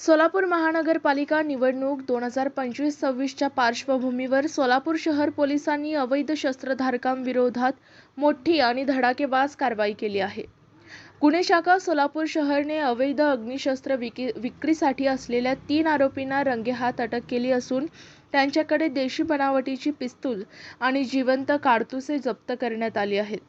सोलापूर महानगरपालिका निवडणूक दोन हजार पंचवीस सव्वीसच्या पार्श्वभूमीवर सोलापूर शहर पोलिसांनी अवैध शस्त्रधारकांविरोधात मोठी आणि धडाकेबाज कारवाई केली आहे. गुन्हे शाखा सोलापूर शहरने अवैध अग्निशस्त्र विकी विक्रीसाठी असलेल्या तीन आरोपींना रंगेहात अटक केली असून त्यांच्याकडे देशी बनावटीची पिस्तूल आणि जिवंत काडतुसे जप्त करण्यात आली आहेत.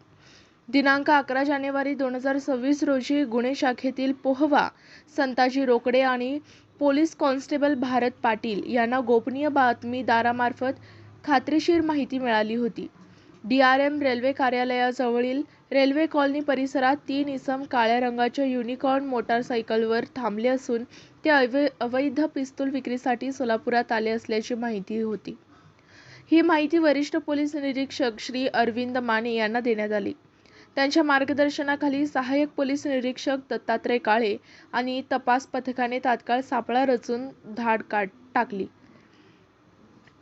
दिनांक अकरा जानेवारी दोन हजार सव्वीस रोजी गुन्हे शाखेतील पोहवा संताजी रोकडे आणि पोलीस कॉन्स्टेबल भारत पाटील यांना गोपनीय बातमीदारामार्फत खात्रीशीर माहिती मिळाली होती. डी आर एम रेल्वे कार्यालयाजवळील रेल्वे कॉलनी परिसरात तीन इसम काळ्या रंगाच्या युनिकॉर्न मोटारसायकलवर थांबले असून ते अवै अवैध पिस्तूल विक्रीसाठी सोलापुरात आले असल्याची माहिती होती. ही माहिती वरिष्ठ पोलीस निरीक्षक श्री अरविंद माने यांना देण्यात आली. त्यांच्या मार्गदर्शनाखाली सहाय्यक पोलीस निरीक्षक दत्तात्रय काळे आणि तपास पथकाने तात्काळ सापळा रचून धाड काढ टाकली.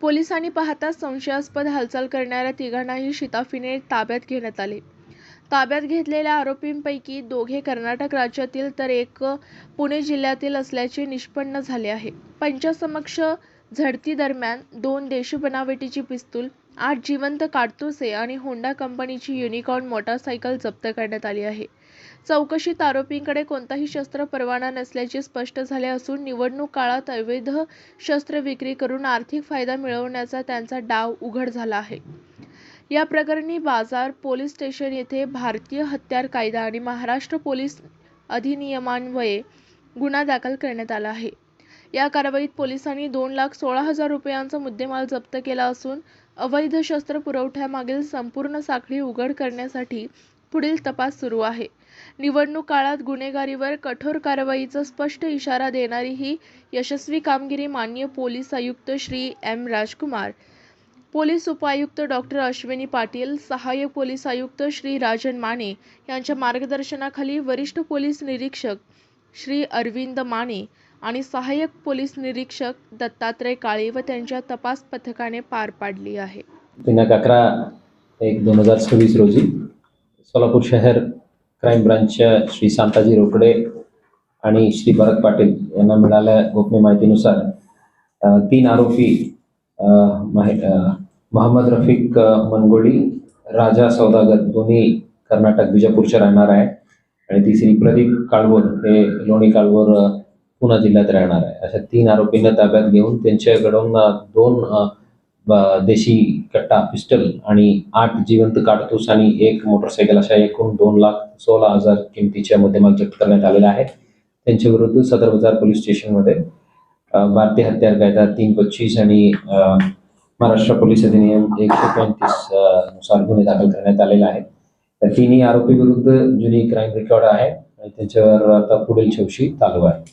पोलिसांनी पाहताच संशयास्पद हालचाल करणाऱ्या तिघांनाही शिताफीने ताब्यात घेण्यात आले. ताब्यात घेतलेल्या आरोपींपैकी दोघे कर्नाटक राज्यातील तर एक पुणे जिल्ह्यातील असल्याचे निष्पन्न झाले आहे. पंचासमक्ष झडतीदरम्यान दोन देशी बनावटीची पिस्तूल आठ जिवंत काडतुसे आणि होंडा कंपनीची युनिकॉर्न मोटारसायकल जप्त करण्यात आली आहे. चौकशीत आरोपींकडे कोणताही शस्त्र परवाना नसल्याचे स्पष्ट झाले असून निवडणूक काळात अवैध शस्त्र विक्री करून आर्थिक फायदा मिळवण्याचा त्यांचा डाव उघड झाला आहे. या प्रकरणी बाजार पोलीस स्टेशन येथे भारतीय हत्यार कायदा आणि महाराष्ट्र पोलीस अधिनियमान्वये गुन्हा दाखल करण्यात आला आहे. या कारवाईत पोलिसांनी दोन लाख सोळा हजार रुपयांचा मुद्देमाल जप्त केला असून अवैध शस्त्र पुरवठ्यामागील संपूर्ण साखळी उघड करण्यासाठी पुढील तपास सुरू आहे. निवडणूक काळात गुन्हेगारीवर कठोर कारवाईचा स्पष्ट इशारा देणारी ही यशस्वी कामगिरी माननीय पोलीस आयुक्त श्री एम राजकुमार. पोलीस उपायुक्त डॉक्टर अश्विनी पाटील सहाय्यक पोलीस आयुक्त श्री राजन माने यांच्या मार्गदर्शनाखाली वरिष्ठ पोलीस निरीक्षक श्री अरविंद माने आणि सहाय्यक पोलीस निरीक्षक दत्तात्रय काळे व त्यांच्या तपास पथकाने पार पाडली आहे. दिनांक अकरा एक दोन हजार सव्वीस रोजी सोलापूर शहर क्राईम ब्रांचच्या श्री शांताजी रोकडे आणि श्री भरत पाटील यांना मिळाल्या गोपनीय माहितीनुसार तीन आरोपी माहि- मोहम्मद रफिक मनगोळी राजा सौदागर दोन्ही कर्नाटक विजापूरच्या राहणार आहे. आणि तिसरी प्रदीप काळवर हे लोणी काळवर पुणे जिल्ह्यात राहणार आहे. अशा तीन आरोपींना ताब्यात घेऊन त्यांच्याकडून दोन देशी कट्टा पिस्टल आणि आठ जिवंत काडतूस आणि एक मोटरसायकल अशा एकूण दोन लाख सोळा हजार किमतीच्या मुद्देमाल जप्त करण्यात आलेला आहे. त्यांच्या विरुद्ध सदर बाजार पोलीस स्टेशनमध्ये भारतीय हत्यार कायदा तीन पच्चीस आणि महाराष्ट्र पोलीस अधिनियम एकशे पंचवीसनुसार गुन्हे दाखल करण्यात आलेला आहे. तर तिन्ही आरोपी विरुद्ध जुनी क्राईम रेकॉर्ड आहे आणि त्यांच्यावर आता पुढील चौकशी चालू आहे.